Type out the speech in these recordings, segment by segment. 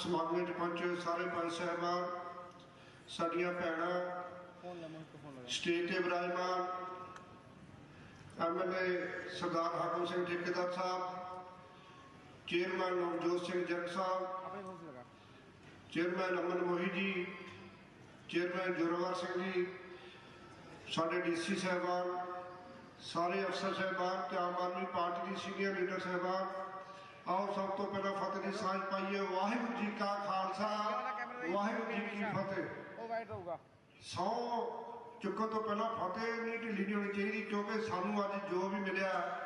ਸਮਾਗਮ ਵਿੱਚ ਪਹੁੰਚੇ ਸਾਰੇ ਪੰਜ ਸਾਹਿਬਾਨ, ਸਾਡੀਆਂ ਭੈਣਾਂ ਫੋਨ ਲਾ ਮੈਂ ਫੋਨ ਲਗਾ ਸਟੇਜ ਤੇ ਵਿਰਾਜਮਾਨ ਐਮਐਲਏ ਸਰਦਾਰ ਹਾਕਮ ਸਿੰਘ ਠੇਕੇਦਾਰ ਸਾਹਿਬ, ਚੇਅਰਮੈਨ ਨਵਜੋਤ ਸਿੰਘ ਜੱਟ ਸਾਹਿਬ, ਚੇਅਰਮੈਨ ਅਮਨ ਮੋਹੀ ਜੀ, ਚੇਅਰਮੈਨ ਜੋਰਾਵਰ ਸਿੰਘ ਜੀ, ਸਾਡੇ ਡੀਸੀ ਸਾਹਿਬਾਨ, ਸਾਰੇ ਅਫਸਰ ਸਾਹਿਬਾਨ ਤੇ ਆਮ ਆਦਮੀ ਪਾਰਟੀ ਦੀ ਸੀਨੀਅਰ ਲੀਡਰ ਸਾਹਿਬਾਨ ਆਓ ਸਭ ਤੋਂ ਪਹਿਲਾਂ ਫਤਿਹ ਦੀ ਸਾਂਝ ਪਾਈਏ। ਵਾਹਿਗੁਰੂ ਜੀ ਕਾ ਖਾਲਸਾ। ਵਾਹਿਗੁਰੂ ਜੀ ਕੀ ਫਤਿਹ। ਉਹ ਵਾਈਟ ਰਹੂਗਾ ਸੌ ਚੁੱਕਣ ਤੋਂ ਪਹਿਲਾਂ ਫਤਿਹ ਨਹੀਂ ਢਿੱਲੀ ਨਹੀਂ ਹੋਣੀ ਚਾਹੀਦੀ ਕਿਉਂਕਿ ਸਾਨੂੰ ਅੱਜ ਜੋ ਵੀ ਮਿਲਿਆ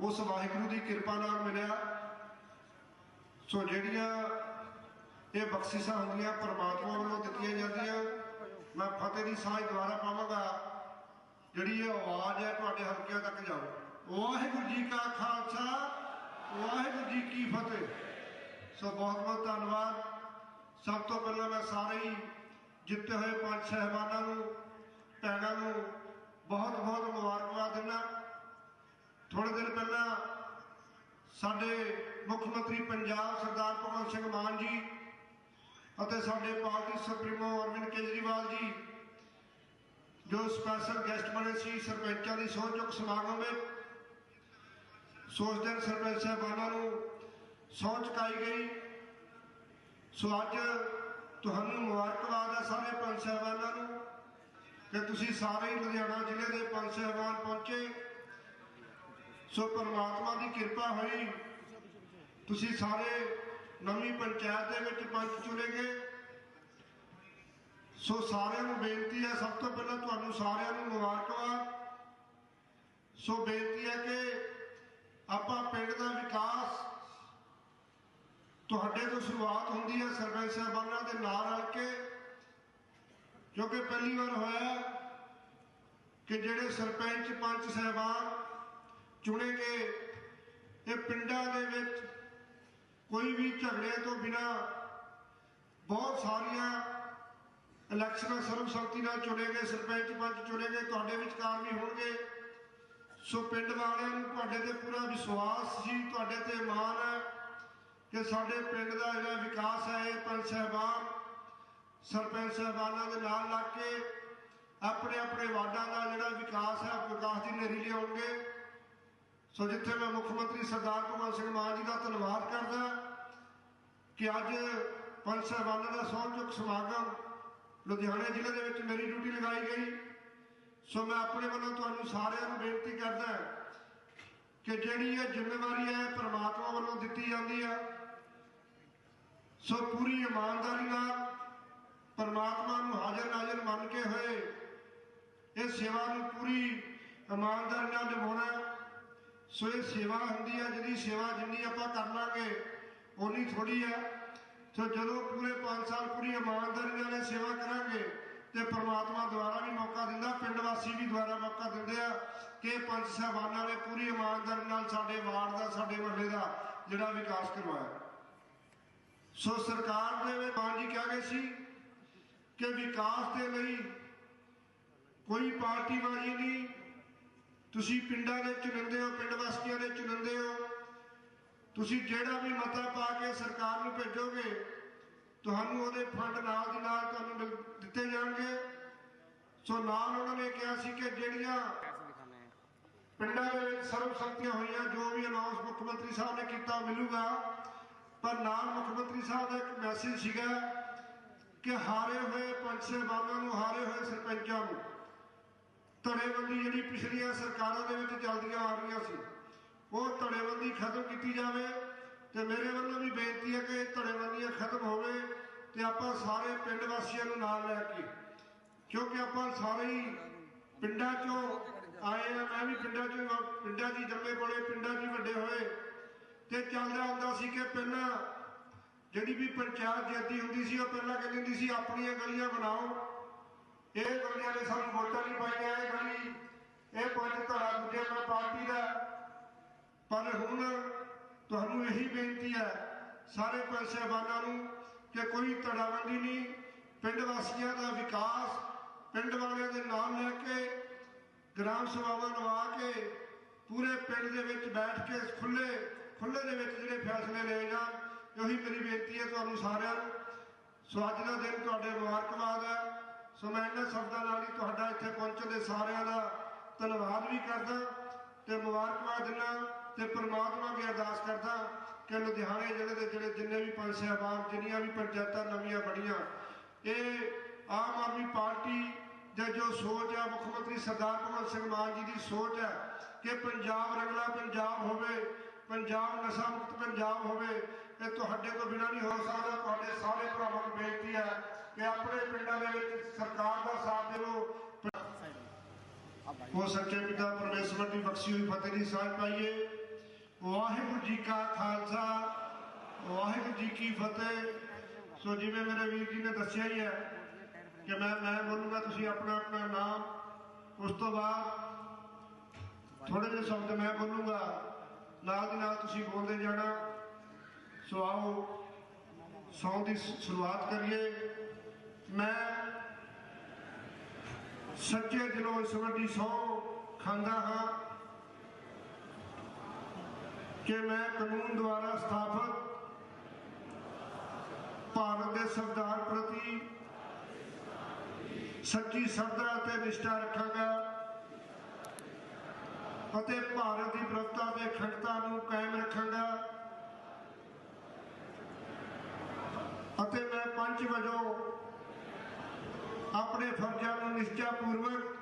ਉਸ ਵਾਹਿਗੁਰੂ ਦੀ ਕਿਰਪਾ ਨਾਲ ਮਿਲਿਆ। ਸੋ ਜਿਹੜੀਆਂ ਇਹ ਬਖਸ਼ਿਸ਼ਾਂ ਹੁੰਦੀਆਂ ਪ੍ਰਮਾਤਮਾ ਵੱਲੋਂ ਦਿੱਤੀਆਂ ਜਾਂਦੀਆਂ ਮੈਂ ਫਤਿਹ ਦੀ ਸਾਂਝ ਦੁਆਰਾ ਪਾਵਾਂਗਾ। ਜਿਹੜੀ ਇਹ ਆਵਾਜ਼ ਹੈ ਤੁਹਾਡੇ ਹਲਕਿਆਂ ਤੱਕ ਜਾਓ। ਵਾਹਿਗੁਰੂ ਜੀ ਕਾ ਖਾਲਸਾ। ਵਾਹਿਗੁਰੂ ਜੀ ਕੀ ਫਤਿਹ। ਸੋ ਬਹੁਤ ਬਹੁਤ ਧੰਨਵਾਦ। ਸਭ ਤੋਂ ਪਹਿਲਾਂ ਮੈਂ ਸਾਰੇ ਹੀ ਜਿੱਤੇ ਹੋਏ ਪੰਜ ਸਹਿਬਾਨਾਂ ਨੂੰ, ਭੈਣਾਂ ਨੂੰ ਬਹੁਤ ਬਹੁਤ ਮੁਬਾਰਕਬਾਦ ਦਿੰਦਾ। ਥੋੜੇ ਦਿਨ ਪਹਿਲਾਂ ਸਾਡੇ ਮੁੱਖ ਮੰਤਰੀ ਪੰਜਾਬ ਸਰਦਾਰ ਭਗਵੰਤ ਸਿੰਘ ਮਾਨ ਜੀ ਅਤੇ ਸਾਡੇ ਪਾਰਟੀ ਸੁਪਰੀਮੋ ਅਰਵਿੰਦ ਕੇਜਰੀਵਾਲ ਜੀ, ਜੋ ਸਪੈਸ਼ਲ ਗੈਸਟ ਬਣੇ ਸੀ ਸਰਪੰਚਾਂ ਦੀ ਸਹੁੰ ਚੁੱਕ ਸਮਾਗਮ ਵਿੱਚ ਸੋਚਦੇ ਸਰਪੰਚ ਸਾਹਿਬਾਨਾਂ ਨੂੰ ਸਹੁੰ ਚੁਕਾਈ ਗਈ। ਸੋ ਅੱਜ ਤੁਹਾਨੂੰ ਮੁਬਾਰਕਬਾਦ ਹੈ ਸਾਰੇ ਪੰਜ ਸਾਹਿਬਾਨਾਂ ਨੂੰ ਕਿ ਤੁਸੀਂ ਸਾਰੇ ਹੀ ਲੁਧਿਆਣਾ ਜ਼ਿਲ੍ਹੇ ਦੇ ਪੰਜ ਸਾਹਿਬਾਨ ਪਹੁੰਚੇ। ਸੋ ਪਰਮਾਤਮਾ ਦੀ ਕਿਰਪਾ ਹੋਈ ਤੁਸੀਂ ਸਾਰੇ ਨਵੀਂ ਪੰਚਾਇਤ ਦੇ ਵਿੱਚ ਪੰਚ ਚੁਣੇ ਗਏ। ਸੋ ਸਾਰਿਆਂ ਨੂੰ ਬੇਨਤੀ ਹੈ, ਸਭ ਤੋਂ ਪਹਿਲਾਂ ਤੁਹਾਨੂੰ ਸਾਰਿਆਂ ਨੂੰ ਮੁਬਾਰਕਬਾਦ। ਸੋ ਬੇਨਤੀ ਹੈ ਕਿ ਆਪਾਂ ਪਿੰਡ ਦਾ ਵਿਕਾਸ ਤੁਹਾਡੇ ਤੋਂ ਸ਼ੁਰੂਆਤ ਹੁੰਦੀ ਹੈ ਸਰਪੰਚ ਸਾਹਿਬਾਨਾਂ ਦੇ ਨਾਲ ਰਲ ਕੇ ਕਿਉਂਕਿ ਪਹਿਲੀ ਵਾਰ ਹੋਇਆ ਕਿ ਜਿਹੜੇ ਸਰਪੰਚ ਪੰਚ ਸਾਹਿਬਾਨ ਚੁਣੇ ਗਏ, ਇਹ ਪਿੰਡਾਂ ਦੇ ਵਿੱਚ ਕੋਈ ਵੀ ਝਗੜੇ ਤੋਂ ਬਿਨਾ ਬਹੁਤ ਸਾਰੀਆਂ ਇਲੈਕਸ਼ਨਾਂ ਸਰਬਸੰਮਤੀ ਨਾਲ ਚੁਣੇ ਗਏ, ਸਰਪੰਚ ਪੰਚ ਚੁਣੇ ਗਏ, ਤੁਹਾਡੇ ਵਿਚਕਾਰ ਵੀ ਹੋਣਗੇ। ਸੋ ਪਿੰਡ ਵਾਲਿਆਂ ਨੂੰ ਤੁਹਾਡੇ ਤੇ ਪੂਰਾ ਵਿਸ਼ਵਾਸ ਸੀ, ਤੁਹਾਡੇ ਤੇ ਮਾਣ ਹੈ ਕਿ ਸਾਡੇ ਪਿੰਡ ਦਾ ਜਿਹੜਾ ਵਿਕਾਸ ਹੈ, ਇਹ ਪੰਚ ਸਾਹਿਬਾਨ, ਸਰਪੰਚ ਸਾਹਿਬਾਨਾਂ ਦੇ ਨਾਲ ਲੱਗ ਕੇ ਆਪਣੇ ਆਪਣੇ ਵਾਰਡਾਂ ਦਾ ਜਿਹੜਾ ਵਿਕਾਸ ਹੈ, ਉਹ ਵਿਕਾਸ ਦੀ ਨੇਰੀ ਲਿਆਉਣਗੇ। ਸੋ ਜਿੱਥੇ ਮੈਂ ਮੁੱਖ ਮੰਤਰੀ ਸਰਦਾਰ ਭਗਵੰਤ ਸਿੰਘ ਮਾਨ ਜੀ ਦਾ ਧੰਨਵਾਦ ਕਰਦਾ, ਕਿ ਅੱਜ ਪੰਜ ਸਾਹਿਬਾਨਾਂ ਦਾ ਸਹੁੰ ਚੁੱਕ ਸਮਾਗਮ ਲੁਧਿਆਣਾ ਜ਼ਿਲ੍ਹੇ ਦੇ ਵਿੱਚ ਮੇਰੀ ਡਿਊਟੀ ਲਗਾਈ ਗਈ। ਸੋ ਮੈਂ ਆਪਣੇ ਵੱਲੋਂ ਤੁਹਾਨੂੰ ਸਾਰਿਆਂ ਨੂੰ ਬੇਨਤੀ ਕਰਦਾ ਕਿ ਜਿਹੜੀ ਇਹ ਜ਼ਿੰਮੇਵਾਰੀ ਹੈ ਪ੍ਰਮਾਤਮਾ ਵੱਲੋਂ ਦਿੱਤੀ ਜਾਂਦੀ ਹੈ ਸੋ ਪੂਰੀ ਇਮਾਨਦਾਰੀ ਨਾਲ ਪਰਮਾਤਮਾ ਨੂੰ ਹਾਜ਼ਰ ਨਾਜ਼ਰ ਮੰਨ ਕੇ ਹੋਏ ਇਹ ਸੇਵਾ ਨੂੰ ਪੂਰੀ ਇਮਾਨਦਾਰੀ ਨਾਲ ਨਿਭਾਉਣਾ ਸੋ ਇਹ ਸੇਵਾ ਹੁੰਦੀ ਹੈ, ਜਿਹਦੀ ਸੇਵਾ ਜਿੰਨੀ ਆਪਾਂ ਕਰ ਲਾਂਗੇ ਉਨੀ ਥੋੜੀ ਹੈ। ਸੋ ਜਦੋਂ ਪੂਰੇ 5 ਸਾਲ ਪੂਰੀ ਇਮਾਨਦਾਰੀ ਨਾਲ ਇਹ ਸੇਵਾ ਕਰਾਂਗੇ ਤੇ ਪ੍ਰਮਾਤਮਾ ਦੁਆਰਾ ਵੀ ਮੌਕਾ ਦਿੰਦਾ ਪਿੰਡ ਵਾਸੀ ਵੀ ਦੁਆਰਾ ਮੌਕਾ ਦਿੰਦੇ ਆ ਸਰਪੰਚ ਸਾਹਿਬਾਨਾਂ ਨੇ ਪੂਰੀ ਇਮਾਨਦਾਰੀ ਨਾਲ ਸਾਡੇ ਵਾਰਡ ਦਾ, ਸਾਡੇ ਮਹੱਲੇ ਦਾ ਜਿਹੜਾ ਵਿਕਾਸ ਕਰਵਾਇਆ। ਸੋ ਸਰਕਾਰ ਨੇ ਮਾਨ ਜੀ ਕਿਹਾ ਗਏ ਸੀ ਕਿ ਵਿਕਾਸ ਦੇ ਲਈ ਕੋਈ ਪਾਰਟੀ ਬਾਜੀ ਨਹੀਂ। ਤੁਸੀਂ ਪਿੰਡਾਂ ਦੇ ਚੁਣੰਦੇ ਹੋ, ਪਿੰਡ ਵਾਸੀਆਂ ਦੇ ਚੁਣਦੇ ਹੋ। ਤੁਸੀਂ ਜਿਹੜਾ ਵੀ ਮਤਾ ਪਾ ਕੇ ਸਰਕਾਰ ਨੂੰ ਭੇਜੋਗੇ, ਤੁਹਾਨੂੰ ਉਹਦੇ ਫੰਡ ਨਾਲ ਦੀ ਨਾਲ ਤੁਹਾਨੂੰ ਦਿੱਤੇ ਜਾਣਗੇ। ਸੋ ਨਾਲ ਉਹਨਾਂ ਨੇ ਕਿਹਾ ਸੀ ਕਿ ਜਿਹੜੀਆਂ ਪਿੰਡਾਂ ਦੇ ਵਿੱਚ ਸਰਬਸੰਮਤੀਆਂ ਹੋਈਆਂ, ਜੋ ਵੀ ਅਨਾਉਂਸ ਮੁੱਖ ਮੰਤਰੀ ਸਾਹਿਬ ਨੇ ਕੀਤਾ ਮਿਲੂਗਾ। ਪਰ ਨਾਲ ਮੁੱਖ ਮੰਤਰੀ ਸਾਹਿਬ ਦਾ ਇੱਕ ਮੈਸੇਜ ਸੀਗਾ ਕਿ ਹਾਰੇ ਹੋਏ ਪੰਜ ਸਾਹਿਬਾਨਾਂ ਨੂੰ, ਹਾਰੇ ਹੋਏ ਸਰਪੰਚਾਂ ਨੂੰ ਧੜੇਬੰਦੀ ਜਿਹੜੀ ਪਿਛਲੀਆਂ ਸਰਕਾਰਾਂ ਦੇ ਵਿੱਚ ਚੱਲਦੀਆਂ ਆ ਰਹੀਆਂ ਸੀ, ਉਹ ਧੜੇਬੰਦੀ ਖਤਮ ਕੀਤੀ ਜਾਵੇ। ਤੇ ਮੇਰੇ ਵੱਲੋਂ ਵੀ ਬੇਨਤੀ ਹੈ ਕਿ ਧੜੇਬੰਦੀਆਂ ਖਤਮ ਹੋਵੇ ਤੇ ਆਪਾਂ ਸਾਰੇ ਪਿੰਡ ਵਾਸੀਆਂ ਨੂੰ ਨਾਲ ਲੈ ਕੇ, ਕਿਉਂਕਿ ਆਪਾਂ ਸਾਰੇ ਹੀ ਪਿੰਡਾਂ ਚੋਂ ਆਏ ਆ, ਮੈਂ ਵੀ ਪਿੰਡਾਂ 'ਚ ਪਿੰਡਾਂ 'ਚ ਜੰਮੇ ਪਲੇ, ਪਿੰਡਾਂ 'ਚ ਵੱਡੇ ਹੋਏ। ਤੇ ਚੱਲਦਾ ਹੁੰਦਾ ਸੀ ਕਿ ਪਹਿਲਾਂ ਜਿਹੜੀ ਵੀ ਪੰਚਾਇਤ ਜੱਦੀ ਹੁੰਦੀ ਸੀ, ਉਹ ਪਹਿਲਾਂ ਕਹਿੰਦੀ ਹੁੰਦੀ ਸੀ, ਆਪਣੀਆਂ ਗਲੀਆਂ ਬਣਾਓ। ਇਹ ਗਲੀਆਂ ਨੇ ਸਾਨੂੰ ਵੋਟਾਂ ਨਹੀਂ ਪਾਈਆਂ, ਇਹ ਗਲੀ, ਇਹ ਪੰਜ ਧੜਾ ਦੂਜੇ ਮੈਂ ਪਾਰਟੀ ਦਾ। ਪਰ ਹੁਣ ਤੁਹਾਨੂੰ ਇਹੀ ਬੇਨਤੀ ਹੈ, ਸਾਰੇ ਪੰਜ ਸਾਹਿਬਾਨਾਂ ਨੂੰ ਕਿ ਕੋਈ ਧੜਾਬੰਦੀ ਨਹੀਂ, ਪਿੰਡ ਵਾਸੀਆਂ ਦਾ ਵਿਕਾਸ, ਪਿੰਡ ਵਾਲਿਆਂ ਦੇ ਨਾਲ ਲੈ ਕੇ ਗ੍ਰਾਮ ਸਭਾਵਾਂ ਲਵਾ ਕੇ ਪੂਰੇ ਪਿੰਡ ਦੇ ਵਿੱਚ ਬੈਠ ਕੇ ਖੁੱਲੇ ਖੁੱਲੇ ਦੇ ਵਿੱਚ ਜਿਹੜੇ ਫੈਸਲੇ ਲਏ ਜਾਣ ਉਹੀ ਮੇਰੀ ਬੇਨਤੀ ਹੈ ਤੁਹਾਨੂੰ ਸਾਰਿਆਂ ਨੂੰ। ਸੋ ਅੱਜ ਦਾ ਦਿਨ ਤੁਹਾਡੇ ਮੁਬਾਰਕਬਾਦ ਹੈ। ਸੋ ਮੈਂ ਇਹਨਾਂ ਸ਼ਬਦਾਂ ਨਾਲ ਹੀ ਤੁਹਾਡਾ ਇੱਥੇ ਪਹੁੰਚਣ ਦੇ ਸਾਰਿਆਂ ਦਾ ਧੰਨਵਾਦ ਵੀ ਕਰਦਾ ਤੇ ਮੁਬਾਰਕਬਾਦ ਦਿੰਦਾ ਤੇ ਪ੍ਰਮਾਤਮਾ ਅੱਗੇ ਅਰਦਾਸ ਕਰਦਾ ਕਿ ਲੁਧਿਆਣੇ ਜ਼ਿਲ੍ਹੇ ਦੇ ਜਿਹੜੇ ਜਿੰਨੇ ਵੀ ਪੰਜ ਸਾਹਿਬਾਨ, ਜਿੰਨੀਆਂ ਵੀ ਪੰਚਾਇਤਾਂ ਨਵੀਆਂ ਬਣੀਆਂ, ਇਹ ਆਮ ਆਦਮੀ ਪਾਰਟੀ ਤੇ ਜੋ ਸੋਚ ਹੈ ਮੁੱਖ ਮੰਤਰੀ ਸਰਦਾਰ ਭਗਵੰਤ ਸਿੰਘ ਮਾਨ ਜੀ ਦੀ ਸੋਚ ਹੈ ਕਿ ਪੰਜਾਬ ਰੰਗਲਾ ਪੰਜਾਬ ਹੋਵੇ, ਪੰਜਾਬ ਨਸ਼ਾ ਮੁਕਤ ਪੰਜਾਬ ਹੋਵੇ, ਇਹ ਤੁਹਾਡੇ ਤੋਂ ਬਿਨਾਂ ਨਹੀਂ ਹੋ ਸਕਦਾ। ਤੁਹਾਡੇ ਸਾਰੇ ਭਰਾਵਾਂ ਨੂੰ ਬੇਨਤੀ ਹੈ ਕਿ ਆਪਣੇ ਪਿੰਡਾਂ ਦੇ ਵਿੱਚ ਸਰਕਾਰ ਦਾ ਸਾਥ ਦੇਵੋ। ਉਹ ਸੱਚੇ ਪਿਤਾ ਪਰਮੇਸ਼ਵਰ ਦੀ ਬਖਸ਼ੀ ਹੋਈ ਫਤਿਹ ਦੀ ਸਾਂਝ ਪਾਈਏ। ਵਾਹਿਗੁਰੂ ਜੀ ਕਾ ਖਾਲਸਾ, ਵਾਹਿਗੁਰੂ ਜੀ ਕੀ ਫਤਿਹ। ਸੋ ਜਿਵੇਂ ਮੇਰੇ ਵੀਰ ਜੀ ਨੇ ਦੱਸਿਆ ਹੀ ਹੈ ਕਿ ਮੈਂ ਮੈਂ ਬੋਲੂੰਗਾ, ਤੁਸੀਂ ਆਪਣਾ ਆਪਣਾ ਨਾਮ, ਉਸ ਤੋਂ ਬਾਅਦ ਥੋੜੇ ਜਿਹੇ ਸ਼ਬਦ ਮੈਂ ਬੋਲੂੰਗਾ। ਨਾਲ ਦੀ ਨਾਲ ਤੁਸੀਂ ਬੋਲਦੇ ਜਾਣਾ। ਸੋ ਆਓ, ਸੌ ਦੀ ਸ਼ੁਰੂਆਤ ਕਰੀਏ। ਮੈਂ ਸੱਚੇ ਦਿਲੋਂ ਇਸ ਵੱਡੀ ਸਹੁੰ ਖਾਂਦਾ ਹਾਂ ਕਿ ਮੈਂ ਕਾਨੂੰਨ ਦੁਆਰਾ ਸਥਾਪਿਤ ਭਾਰਤ ਦੇ ਸੰਵਿਧਾਨ ਪ੍ਰਤੀ ਸੱਚੀ ਸਰਦਾ ਤੇ ਨਿਸ਼ਠਾ ਰੱਖਾਂਗਾ ਅਤੇ ਭਾਰਤ ਦੀ ਪ੍ਰਗਤਾ ਤੇ ਖੜਤਾ ਨੂੰ ਕਾਇਮ ਰੱਖਾਂਗਾ ਅਤੇ ਮੈਂ ਪੰਜ ਵਜੋਂ ਆਪਣੇ ਫਰਜ਼ਾਂ ਨੂੰ ਨਿਸ਼ਚਾ ਪੂਰਵਕ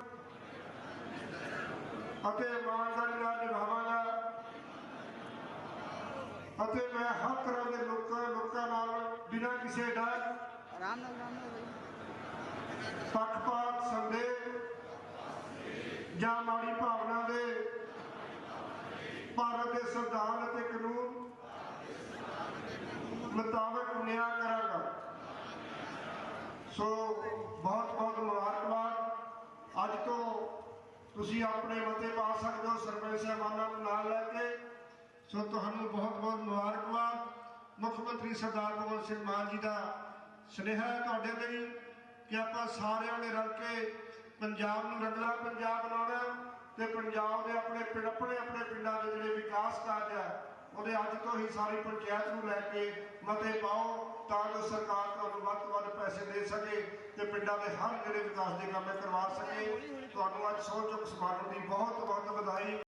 ਅਤੇ ਇਮਾਨਦਾਰੀ ਨਾਲ ਨਿਭਾਵਾਂਗਾ ਅਤੇ ਮੈਂ ਹਰ ਤਰ੍ਹਾਂ ਦੇ ਲੋਕਾਂ ਲੋਕਾਂ ਨਾਲ ਬਿਨਾਂ ਕਿਸੇ ਡਰ ਆਰਾਮ ਨਾਲ ਆਰਾਮ ਨਾਲ ਪੱਖਪਾਤ ਸੰਦੇਹ ਜਾਂ ਮਾੜੀ ਭਾਵਨਾ ਦੇ ਭਾਰਤ ਦੇ ਸੰਵਿਧਾਨ ਅਤੇ ਕਾਨੂੰਨ ਮੁਤਾਬਕ ਨਿਆਂ ਕਰਾਂਗਾ। ਸੋ ਬਹੁਤ ਬਹੁਤ ਮੁਬਾਰਕਬਾਦ। ਅੱਜ ਤੋਂ ਤੁਸੀਂ ਆਪਣੇ ਮਤੇ ਪਾ ਸਕਦੇ ਹੋ, ਸਰਪੰਚ ਸਾਹਿਬਾਨਾਂ ਨੂੰ ਨਾਲ ਲੈ ਕੇ। ਸੋ ਤੁਹਾਨੂੰ ਬਹੁਤ ਬਹੁਤ ਮੁਬਾਰਕਬਾਦ। ਮੁੱਖ ਮੰਤਰੀ ਸਰਦਾਰ ਭਗਵੰਤ ਸਿੰਘ ਮਾਨ ਜੀ ਦਾ ਸੁਨੇਹਾ ਹੈ ਤੁਹਾਡੇ ਲਈ ਕਿ ਆਪਾਂ ਸਾਰਿਆਂ ਨੇ ਰਲ ਕੇ ਪੰਜਾਬ ਨੂੰ ਰੰਗਲਾ ਪੰਜਾਬ ਬਣਾਉਣਾ ਹੈ ਤੇ ਪੰਜਾਬ ਦੇ ਆਪਣੇ ਪਿੰਡ, ਆਪਣੇ ਆਪਣੇ ਪਿੰਡਾਂ ਦੇ ਜਿਹੜੇ ਵਿਕਾਸ ਕਾਰਜ ਹੈ, ਉਹਦੇ ਅੱਜ ਤੋਂ ਹੀ ਸਾਰੀ ਪੰਚਾਇਤ ਨੂੰ ਲੈ ਕੇ ਮਤੇ ਪਾਓ ਤਾਂ ਜੋ ਸਰਕਾਰ ਤੁਹਾਨੂੰ ਵੱਧ ਤੋਂ ਵੱਧ ਪੈਸੇ ਦੇ ਸਕੇ ਤੇ ਪਿੰਡਾਂ ਦੇ ਹਰ ਜਿਹੜੇ ਵਿਕਾਸ ਦੇ ਕੰਮ ਕਰਵਾ ਸਕੇ। ਤੁਹਾਨੂੰ ਅੱਜ ਸਹੁੰ ਚੁੱਕ ਸਮਾਗਮ ਦੀ ਬਹੁਤ ਬਹੁਤ ਵਧਾਈ